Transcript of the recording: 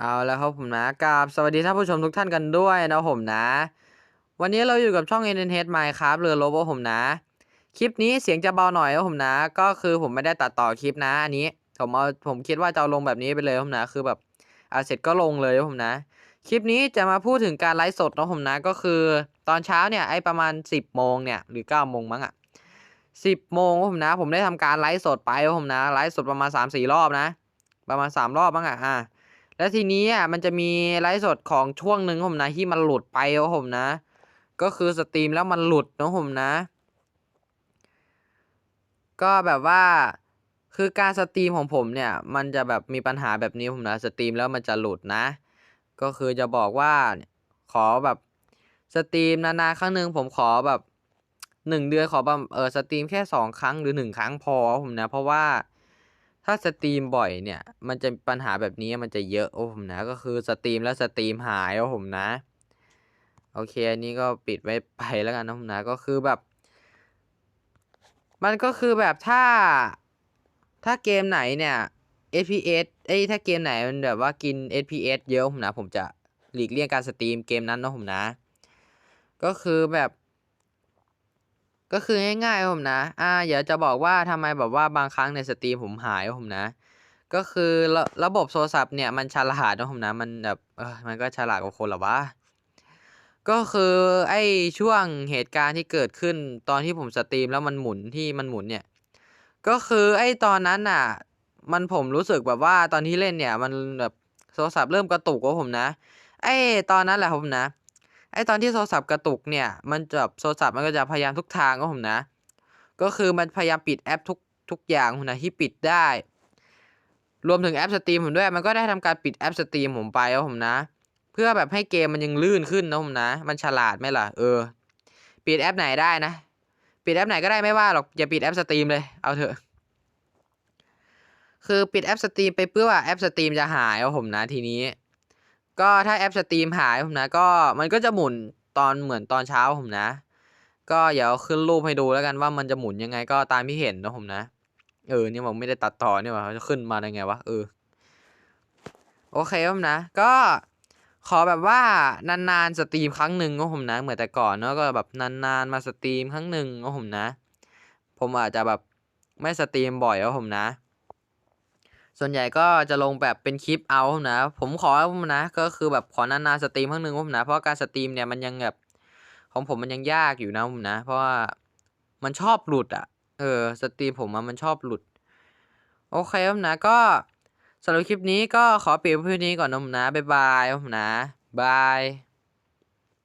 เอาแล้วครับผมนะกราบสวัสดีท่านผู้ชมทุกท่านกันด้วยนะผมนะ วันนี้เราอยู่กับช่อง n n h Minecraft เรือโลบผมนะ คลิปนี้เสียงจะเบาหน่อยนะผมนะ ก็คือผมไม่ได้ตัดต่อคลิปนะอันนี้ผมเอาผมคิดว่าจะเอาลงแบบนี้ไปเลยนะผมนะ คือแบบอะเสร็จก็ลงเลยนะผมนะ คลิปนี้จะมาพูดถึงการไลฟ์สดนะผมนะ ก็คือตอนเช้าเนี่ยไอประมาณ 10โมงเนี่ยหรือ9โมงมั้งอะ10โมงผมนะ ผมได้ทำการไลฟ์สดไปผมนะไลฟ์สดประมาณ3-4รอบนะ ประมาณ3รอบมั้งอะอะ แล้วทีนี้อะมันจะมีไลฟ์สดของช่วงหนึ่งผมนะที่มันหลุดไปครับผมนะ ก็คือสตรีมแล้วมันหลุดนะผมนะ ก็แบบว่าคือการสตรีมของผมเนี่ย มันจะแบบมีปัญหาแบบนี้ผมนะสตรีมแล้วมันจะหลุดนะ ก็คือจะบอกว่าขอแบบสตรีมนานๆครั้งหนึ่งผมขอแบบหนึ่งเดือนขอแบบเออสตรีมแค่สองครั้งหรือหนึ่งครั้งพอผมนะ เพราะว่า ถ้าสตรีมบ่อยเนี่ย มันจะปัญหาแบบนี้มันจะเยอะโอ้ผมนะ ก็คือสตรีมแล้วสตรีมหายโอ้ผมนะ โอเค อันนี้ก็ปิดไว้ไปแล้วกันนะผมนะ ก็คือแบบ มันก็คือแบบถ้า ถ้าเกมไหนเนี่ย FPS เอ้ยถ้าเกมไหนมันแบบว่ากิน FPS เยอะผมนะ ผมจะหลีกเลี่ยงการสตรีมเกมนั้นนะผมนะ ก็คือแบบ ก็คือง่ายๆผมนะ อ่าเดี๋ยวจะบอกว่าทำไมแบบว่าบางครั้งในสตรีมผมหายผมนะ ก็คือระระบบโทรศัพท์เนี่ยมันฉลาดนะผมนะ มันแบบเออมันก็ฉลาดกว่าคนหรอวะ ก็คือไอ้ช่วงเหตุการณ์ที่เกิดขึ้นตอนที่ผมสตรีมแล้วมันหมุนที่มันหมุนเนี่ย ก็คือไอ้ตอนนั้นน่ะ มันผมรู้สึกแบบว่าตอนที่เล่นเนี่ย มันแบบโทรศัพท์เริ่มกระตุกว่าผมนะ ไอ้ตอนนั้นแหละผมนะ ไอตอนที่โทรศัพท์กระตุกเนี่ยมันจะโทรศัพท์มันก็จะพยายามทุกทางก็ผมนะ ก็คือมันพยายามปิดแอปทุกทุกอย่างผมนะที่ปิดได้ รวมถึงแอปสตรีมผมด้วย มันก็ได้ทำการปิดแอปสตรีมผมไปครับผมนะ เพื่อแบบให้เกมมันยังลื่นขึ้นนะผมนะ มันฉลาดไหมล่ะเออ ปิดแอปไหนได้นะ ปิดแอปไหนก็ได้ไม่ว่าหรอกอย่าปิดแอปสตรีมเลยเอาเถอะคือปิดแอปสตรีมไปเพื่อว่าแอปสตรีมจะหายครับผมนะทีนี้ ก็ถ้าแอปสตรีมหายผมนะ ก็มันก็จะหมุนตอนเหมือนตอนเช้าผมนะ ก็เดี๋ยวขึ้นรูปให้ดูแล้วกันว่ามันจะหมุนยังไงก็ตามที่เห็นนะผมนะ เออนี่ผมไม่ได้ตัดต่อนี่หว่าจะขึ้นมาได้ไงวะเออโอเคผมนะ ก็ขอแบบว่านานๆสตรีมครั้งหนึ่งก็ผมนะ เหมือนแต่ก่อนเนาะก็แบบนานๆมาสตรีมครั้งหนึ่งก็ผมนะ ผมอาจจะแบบไม่สตรีมบ่อยก็ผมนะ ส่วนใหญ่ก็จะลงแบบเป็นคลิปเอานะ ผมขอผมนะ ก็คือแบบขอนานๆสตรีมครั้งหนึ่งผมนะ เพราะการสตรีมเนี่ยมันยังแบบของผมมันยังยากอยู่นะผมนะ เพราะว่ามันชอบหลุดอะ เออ สตรีมผมมันชอบหลุด โอเคครับนะ ก็สำหรับคลิปนี้ก็ขอปิดไว้เพียงนี้ก่อนนะผมนะ บ๊ายบายผมนะ บาย